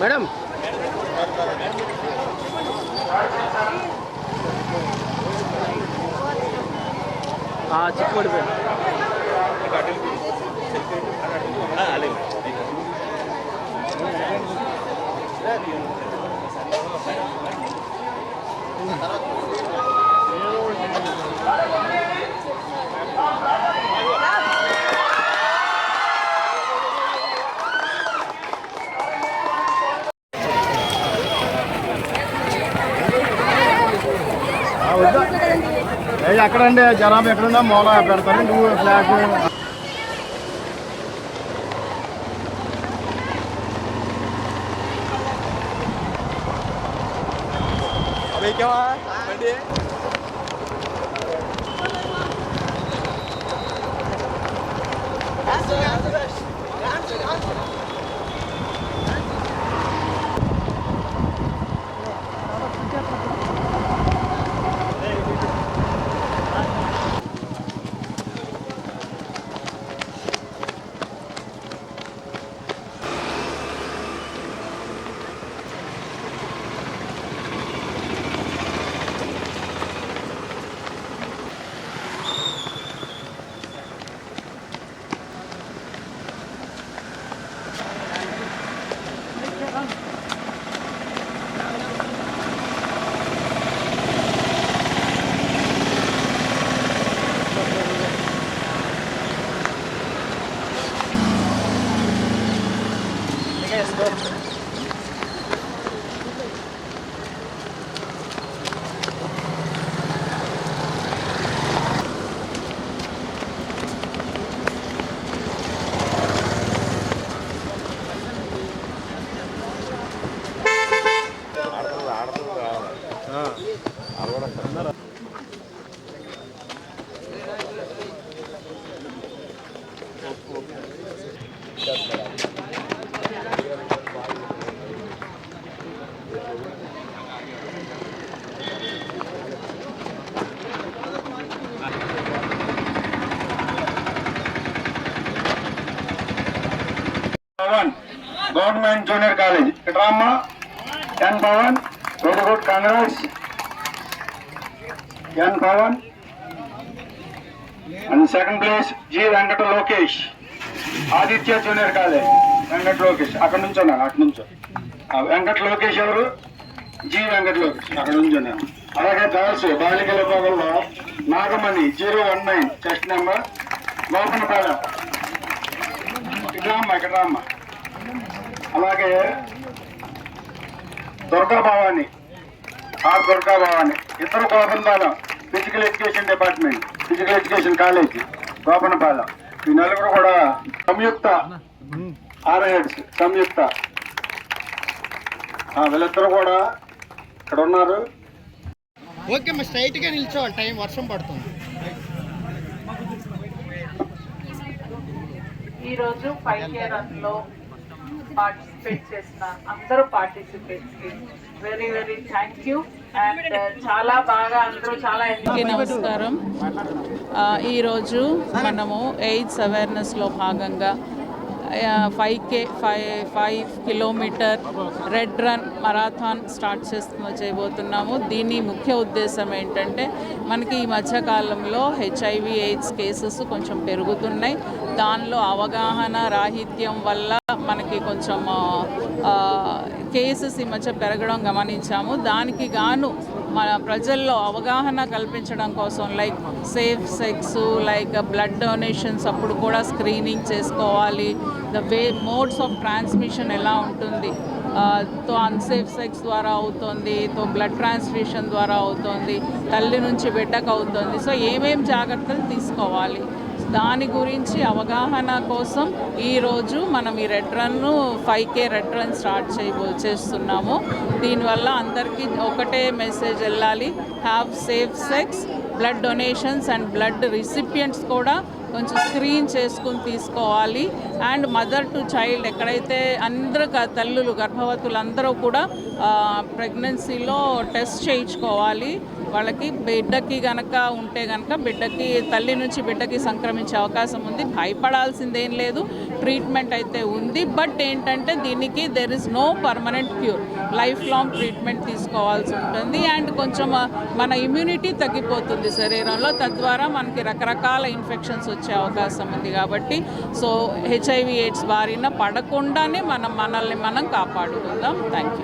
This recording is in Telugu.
மேடம் ஆ சிக்கோடு போய் அலையில் చిక్కుపడిపోయాను ఎక్కడండి జనాభా ఎక్కడున్నా మూల పెడతారు నువ్వు flag Pawan government Junior college ఇక్కడ రామ్మా N Pavan very good congrats N Pavan and second place G Venkata Lokesh Aditya junior college Venkata Lokesh అక్కడ నుంచి ఉన్నాను అక్కడ నుంచో. ఆ వెంకట లోకేష్ ఎవరు? జి వెంకట లోకేష్ అక్కడ నుంచి ఉన్నాను. అలాగే గర్ల్స్ బాలికల విభాగంలో Nagamani zero one nine chest number Gopanapalem ఇక్కడ రామ్మా ఇక్కడ రామ్మ. అలాగే దుర్గా భవాని ఆ దుర్గా భవాని ఇద్దరు Gopanapalem physical education department physical education college Gopanapalem ఈ నలుగురు కూడా సంయుక్త ఆర్హెడ్స్ సంయుక్త. ఆ, వీళ్ళిద్దరు కూడా ఇక్కడ ఉన్నారు. ఓకే మా స్ట్రైట్గా నిల్చోవాలి టైం వర్షం పడుతుంది. ఈరోజు ఫైవ్ రన్లో పార్టిసిపేట్ చేసిన అందరూ పార్టిసిపేట్స్కి very very thank you and చాలా బాగా అందరూ చాలా నమస్కారం. ఈరోజు మనము ఎయిడ్స్ అవేర్నెస్లో భాగంగా five K five five kilometre red run marathon start చేస్తు చేయబోతున్నాము. దీని ముఖ్య ఉద్దేశం ఏంటంటే మనకి ఈ మధ్యకాలంలో హెచ్ఐవి ఎయిడ్స్ కేసెస్ కొంచెం పెరుగుతున్నాయి. దానిలో అవగాహన రాహిత్యం వల్ల మనకి కొంచెం కేసెస్ ఈ మధ్య పెరగడం గమనించాము. దానికి గాను మన ప్రజల్లో అవగాహన కల్పించడం కోసం like safe sex like blood donations అప్పుడు కూడా స్క్రీనింగ్ చేసుకోవాలి. The way modes of transmission ఎలా ఉంటుంది? తో అన్సేఫ్ సెక్స్ ద్వారా అవుతుంది తో బ్లడ్ ట్రాన్స్మిషన్ ద్వారా అవుతుంది తల్లి నుంచి బిడ్డకు అవుతుంది. సో ఏమేమి జాగ్రత్తలు తీసుకోవాలి? దాని గురించి అవగాహన కోసం ఈరోజు మనం ఈ red run five K red run start చేయబో చేస్తున్నాము. దీనివల్ల అందరికీ ఒకటే మెసేజ్ వెళ్ళాలి. Have safe sex blood donations and blood recipients కూడా కొంచెం స్క్రీన్ చేసుకుని తీసుకోవాలి. అండ్ మదర్ టు చైల్డ్ ఎక్కడైతే అందరూ తల్లులు గర్భవతులు అందరూ కూడా ప్రెగ్నెన్సీలో టెస్ట్ చేయించుకోవాలి. వాళ్ళకి బిడ్డకి గనక ఉంటే గనక బిడ్డకి తల్లి నుంచి బిడ్డకి సంక్రమించే అవకాశం ఉంది. భయపడాల్సిందేం లేదు. ట్రీట్మెంట్ అయితే ఉంది. బట్ ఏంటంటే దీనికి there is no permanent cure life long treatment తీసుకోవాల్సి ఉంటుంది. అండ్ కొంచెం మన ఇమ్యూనిటీ తగ్గిపోతుంది శరీరంలో. తద్వారా మనకి రకరకాల ఇన్ఫెక్షన్స్ వచ్చి వచ్చే అవకాశం ఉంది కాబట్టి సో హెచ్ఐవి ఎయిడ్స్ బారిన పడకుండానే మనం మనల్ని మనం కాపాడుకుందాం. Thank you